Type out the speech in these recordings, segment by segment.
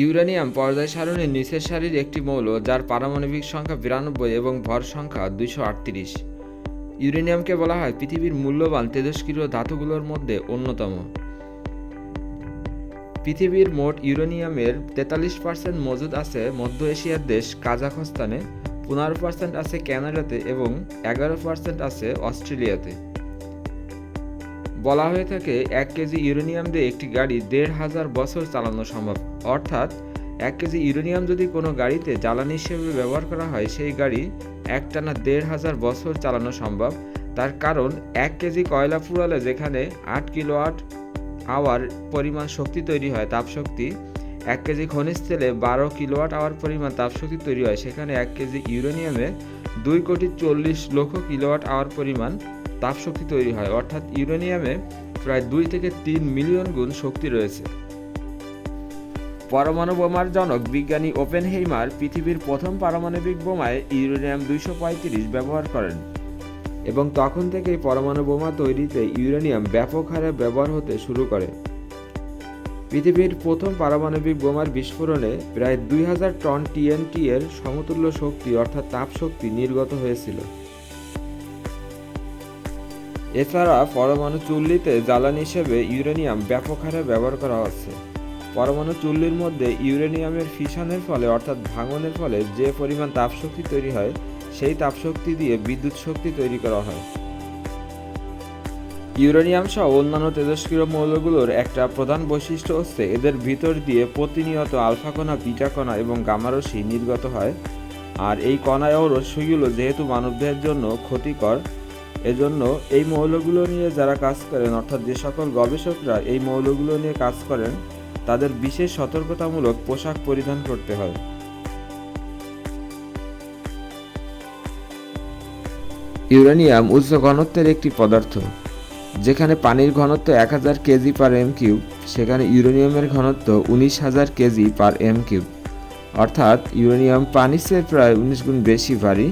Uranium পর্যায় সারণীর নিচের সারির একটি মৌল, যার পারমাণবিক সংখ্যা বিরানব্বই এবং ভর সংখ্যা দুইশো আটত্রিশ। ইউরেনিয়ামকে বলা হয় পৃথিবীর মূল্যবান তেজস্ক্রিয় ধাতুগুলোর মধ্যে অন্যতম। পৃথিবীর মোট ইউরেনিয়ামের তেতাল্লিশ পার্সেন্ট মজুদ আছে মধ্য এশিয়ার দেশ কাজাখস্তানে, পনেরো পার্সেন্ট আছে ক্যানাডাতে এবং এগারো পার্সেন্ট আছে অস্ট্রেলিয়াতে। বলা হয়ে থাকে, এক কেজি ইউরেনিয়াম দিয়ে একটি গাড়ি দেড় হাজার বছর চালানো সম্ভব। অর্থাৎ, এক কেজি ইউরেনিয়াম যদি কোনো গাড়িতে জ্বালানি হিসেবে ব্যবহার করা হয়, সেই গাড়ি একটানা দেড় হাজার বছর চালানো সম্ভব। তার কারণ, এক কেজি কয়লা পুড়ালে যেখানে আট কিলোওয়াট আওয়ার পরিমাণ শক্তি তৈরি হয়, তাপশক্তি, এক কেজি খনিজ তেলে বারো কিলোওয়াট আওয়ার পরিমাণ তাপশক্তি তৈরি হয়, সেখানে এক কেজি ইউরেনিয়ামে দুই কোটি চল্লিশ লক্ষ কিলোওয়াট আওয়ার পরিমাণ তাপশক্তি তৈরি হয়, অর্থাৎ ইউরেনিয়ামে প্রায় দুই থেকে তিন মিলিয়ন গুণ শক্তি রয়েছে। পরমাণু বোমার জনক বিজ্ঞানী ওপেন হেইমার পৃথিবীর প্রথম পারমাণবিক বোমায় ইউরেনিয়াম দুইশো পঁয়ত্রিশ ব্যবহার করেন এবং তখন থেকেই পরমাণু বোমা তৈরিতে ইউরেনিয়াম ব্যাপক হারে ব্যবহার হতে শুরু করে। পৃথিবীর প্রথম পারমাণবিক বোমার বিস্ফোরণে প্রায় দুই হাজার টন টিএনটি এর সমতুল্য শক্তি, অর্থাৎ তাপ শক্তি নির্গত হয়েছিল। এছাড়া পরমাণু চুল্লিতে জ্বালানি হিসেবে ইউরেনিয়াম ব্যাপক হারে ব্যবহার করা হচ্ছে। পরমাণু চুল্লির মধ্যে ইউরেনিয়ামের ফিশনের ফলে, অর্থাৎ ভাঙনের ফলে যে পরিমাণ তাপশক্তি তৈরি হয়, সেই তাপশক্তি দিয়ে বিদ্যুৎ শক্তি তৈরি করা হয়। ইউরেনিয়াম সহ অন্যান্য তেজস্ক্রিয় মৌলগুলোর একটা প্রধান বৈশিষ্ট্য হচ্ছে এদের ভিতর দিয়ে প্রতিনিয়ত আলফা কণা, বিটা কণা এবং গামারসি নির্গত হয়। আর এই কণা ও রশ্মিগুলো যেহেতু মানবদেহের জন্য ক্ষতিকর এজন্য এই মৌলগুলো নিয়ে যারা কাজ করেন, অর্থাৎ যে সকল গবেষকরা এই মৌলগুলো নিয়ে কাজ করেন, তাদের বিশেষ সতর্কতামূলক পোশাক পরিধান করতে হয়। ইউরেনিয়াম উচ্চ ঘনত্বের একটি পদার্থ, যেখানে পানির ঘনত্ব এক হাজার কেজি পার এম কিউব, সেখানে ইউরেনিয়ামের ঘনত্ব উনিশ হাজার কেজি পার এম কিউব। অর্থাৎ ইউরেনিয়াম পানির চেয়ে প্রায় উনিশ গুণ বেশি ভারী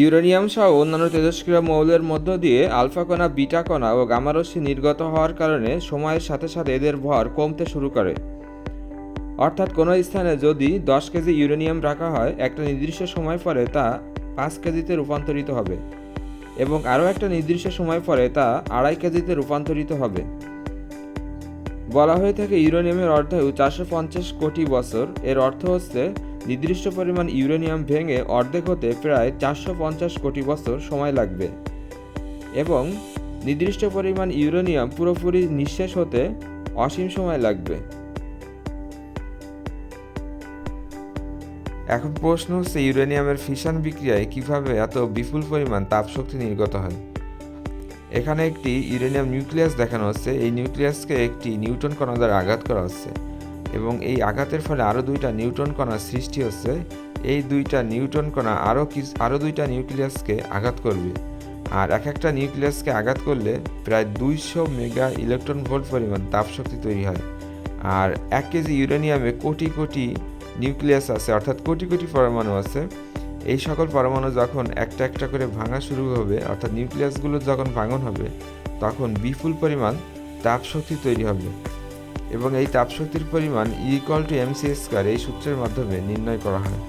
ইউরেনিয়াম সহ অন্যান্য তেজস্ক্রিয় মৌলের মধ্য দিয়ে আলফা কণা, বিটা কণা ও গামারশ্মি নির্গত হওয়ার কারণে সময়ের সাথে সাথে এদের ভর কমতে শুরু করে। অর্থাৎ কোনো স্থানে যদি দশ কেজি ইউরেনিয়াম রাখা হয়, একটা নির্দিষ্ট সময় পরে তা পাঁচ কেজিতে রূপান্তরিত হবে এবং আরও একটা নির্দিষ্ট সময় পরে তা আড়াই কেজিতে রূপান্তরিত হবে। বলা হয়ে থাকে ইউরেনিয়ামের অর্ধায়ু চারশো পঞ্চাশ কোটি বছর। এর অর্থ হচ্ছে নির্দিষ্ট পরিমাণ ইউরেনিয়াম ভেঙে অর্ধেক হতে প্রায় চারশো পঞ্চাশ কোটি বছর সময় লাগবে। এবং নির্দিষ্ট পরিমাণ ইউরেনিয়াম পুরোপুরি নিঃশেষ হতে অসীম সময় লাগবে। এখন প্রশ্ন হচ্ছে, ইউরেনিয়ামের ফিশন বিক্রিয়ায় কীভাবে এত বিপুল পরিমাণ তাপশক্তি নির্গত হয়? এখানে একটি ইউরেনিয়াম নিউক্লিয়াস দেখানো হচ্ছে। এই নিউক্লিয়াসকে একটি নিউটন কণা দ্বারা আঘাত করা হচ্ছে। এবং এই আঘাতের ফলে আরও দুইটা নিউটন কণার সৃষ্টি হচ্ছে। এই দুইটা নিউটন কণা আরও আরও দুইটা নিউক্লিয়াসকে আঘাত করবে। আর এক একটা নিউক্লিয়াসকে আঘাত করলে প্রায় দুইশো মেগা ইলেকট্রন ভোল্ট পরিমাণ তাপশক্তি তৈরি হয়। আর এক কেজি ইউরেনিয়ামে কোটি কোটি নিউক্লিয়াস আছে, অর্থাৎ কোটি কোটি পরমাণু আছে। এই সকল পরমাণু যখন একটা একটা করে ভাঙা শুরু হবে, অর্থাৎ নিউক্লিয়াসগুলো যখন ভাঙন হবে, তখন বিপুল পরিমাণ তাপশক্তি তৈরি হবে। এবং এই তাপশক্তির পরিমাণ ইকল টু এমসি স্কোয়ার এই সূত্রের মাধ্যমে নির্ণয় করা হয়।